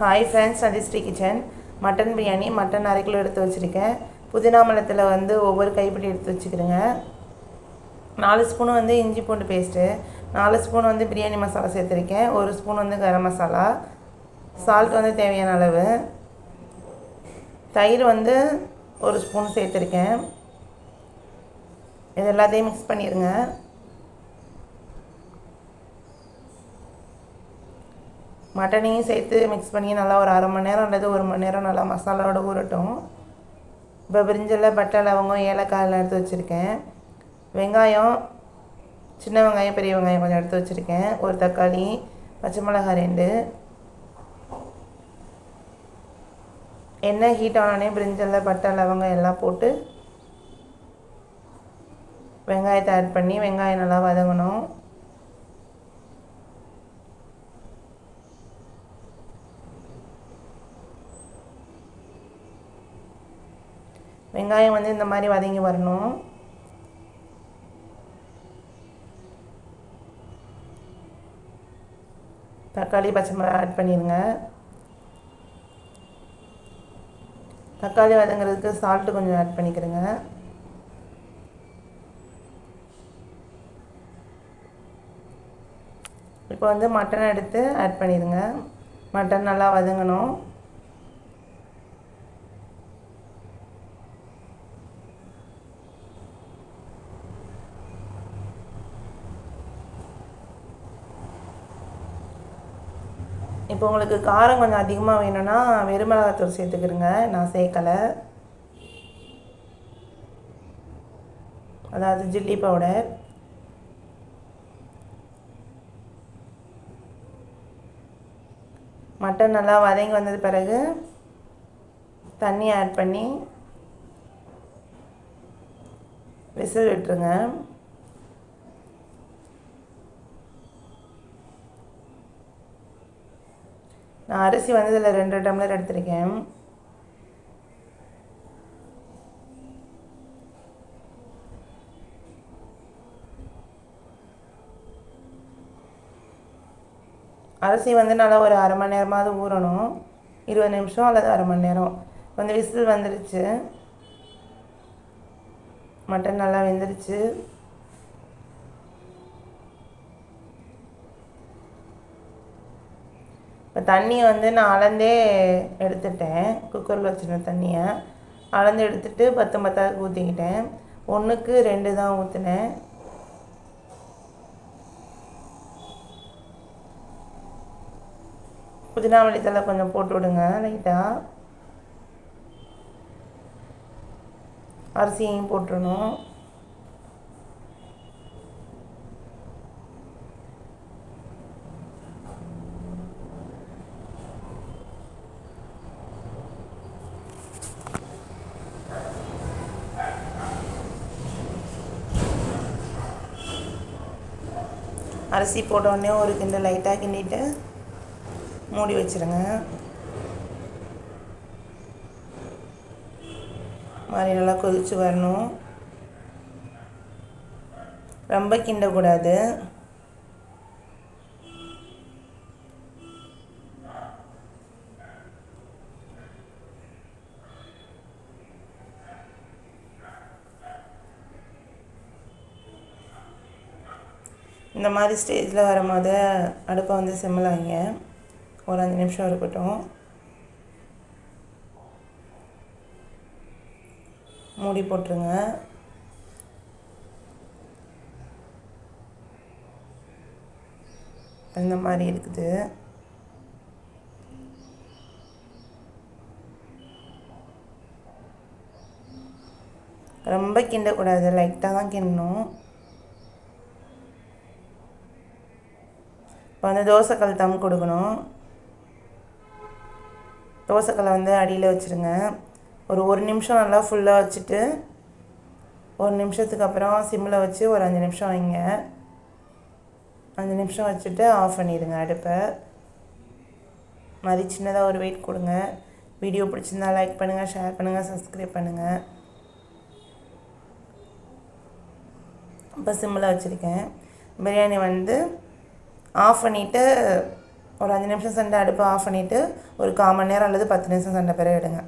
Hi friends Athisri kitchen mutton biryani mutton அரை kilo எடுத்து வச்சுருக்கேன். புதினா மலத்தில் வந்து ஒவ்வொரு கைப்பிடி எடுத்து வச்சுக்கிறேங்க. நாலு ஸ்பூன் வந்து இஞ்சி பூண்டு பேஸ்ட்டு நாலு ஸ்பூன் வந்து பிரியாணி மசாலா சேர்த்துருக்கேன். ஒரு ஸ்பூன் வந்து கரம் மசாலா சால்ட் வந்து தேவையான அளவு. தயிர் வந்து ஒரு ஸ்பூன் சேர்த்துருக்கேன். இது எல்லாத்தையும் மிக்ஸ் பண்ணிடுங்க. மட்டனையும் சேர்த்து மிக்ஸ் பண்ணி நல்லா ஒரு அரை மணி நேரம் அல்லது ஒரு மணி நேரம் நல்லா மசாலாவோட ஊறட்டும். இப்போ பிரிஞ்சில் பட்டை லவங்கம் ஏலக்காயெல்லாம் எடுத்து வச்சுருக்கேன். வெங்காயம் சின்ன வெங்காயம் பெரிய வெங்காயம் கொஞ்சம் எடுத்து வச்சுருக்கேன். ஒரு தக்காளி பச்சை மிளகாய் ரெண்டு. எண்ணெய் ஹீட் ஆனோடனே பிரிஞ்சலில் பட்டை லவங்கம் எல்லாம் போட்டு வெங்காயத்தை ஆட் பண்ணி வெங்காயம் நல்லா வதங்கணும். வெங்காயம் வந்து இந்த மாதிரி வதங்கி வரணும். தக்காளி பச்சை மிளகா ஆட் பண்ணிடுங்க. தக்காளி வதங்குறதுக்கு சால்ட்டு கொஞ்சம் ஆட் பண்ணிக்கிறேங்க. இப்போ வந்து மட்டன் எடுத்து ஆட் பண்ணிடுங்க. மட்டன் நல்லா வதங்கணும். இப்போ உங்களுக்கு காரம் கொஞ்சம் அதிகமாக வேணும்னா வெறுமிளகாத்தூள் சேர்த்துக்கிறங்க நான் சேர்க்கலை. அதாவது ஜில்லி பவுடர். மட்டன் நல்லா வதங்கி வந்தது பிறகு தண்ணி ஆட் பண்ணி விசில் விட்டுருங்க. நான் அரிசி வந்து இதில் ரெண்டு டம்ளர் எடுத்திருக்கேன். அரிசி வந்து நல்லா ஒரு அரை மணி நேரமாவது ஊறணும். இருபது நிமிஷம் அல்லது அரை மணி நேரம். கொஞ்சம் விசில் வந்துருச்சு. மட்டன் நல்லா வெந்துருச்சு. இப்போ தண்ணியை வந்து நான் அளந்தே எடுத்துட்டேன். குக்கரில் வச்சுருந்த தண்ணியை. அளந்து எடுத்துட்டு பத்து பத்தாவது ஊற்றிக்கிட்டேன் ஒன்றுக்கு ரெண்டு தான் ஊற்றினேன் புதினா மல்லித்தலை கொஞ்சம் போட்டு விடுங்க லைட்டாக அரிசியையும் போட்டுடணும். அரிசி போட்ட உடனே ஒரு கிண்டு லைட்டாக கிண்டிட்டு மூடி வச்சுருங்க. மாதிரி நல்லா கொதித்து வரணும். ரொம்ப கிண்டக்கூடாது. இந்த மாதிரி ஸ்டேஜில் வரும்போது அடுப்பை வந்து சிம்மில் வைங்க. ஒரு அஞ்சு நிமிஷம் இருக்கட்டும். மூடி போட்டுருங்க. இந்த மாதிரி இருக்குது. ரொம்ப கிண்டக்கூடாது. லைட்டாக தான் கிண்டணும். இப்போ வந்து தோசைக்கல் தம் கொடுக்கணும். தோசைக்கல்லை வந்து அடியில் வச்சுருங்க. ஒரு ஒரு நிமிஷம் நல்லா ஃபுல்லாக வச்சுட்டு ஒரு நிமிஷத்துக்கு அப்புறம் சிம்மில் வச்சு ஒரு அஞ்சு நிமிஷம் வைங்க. அஞ்சு நிமிஷம் வச்சுட்டு ஆஃப் பண்ணிடுங்க அடுப்பை. மாதிரி சின்னதாக ஒரு வெயிட் கொடுங்க. வீடியோ பிடிச்சிருந்தா லைக் பண்ணுங்கள் ஷேர் பண்ணுங்கள் சப்ஸ்கிரைப் பண்ணுங்கள் இப்போ சிம்மில் வச்சுருக்கேன். பிரியாணி வந்து ஆஃப் பண்ணிவிட்டு ஒரு அஞ்சு நிமிஷம் சண்டை அடுப்பை ஆஃப் பண்ணிவிட்டு ஒரு கால் மணி நேரம் அல்லது பத்து நிமிஷம் சென்ற பிறகு எடுங்க.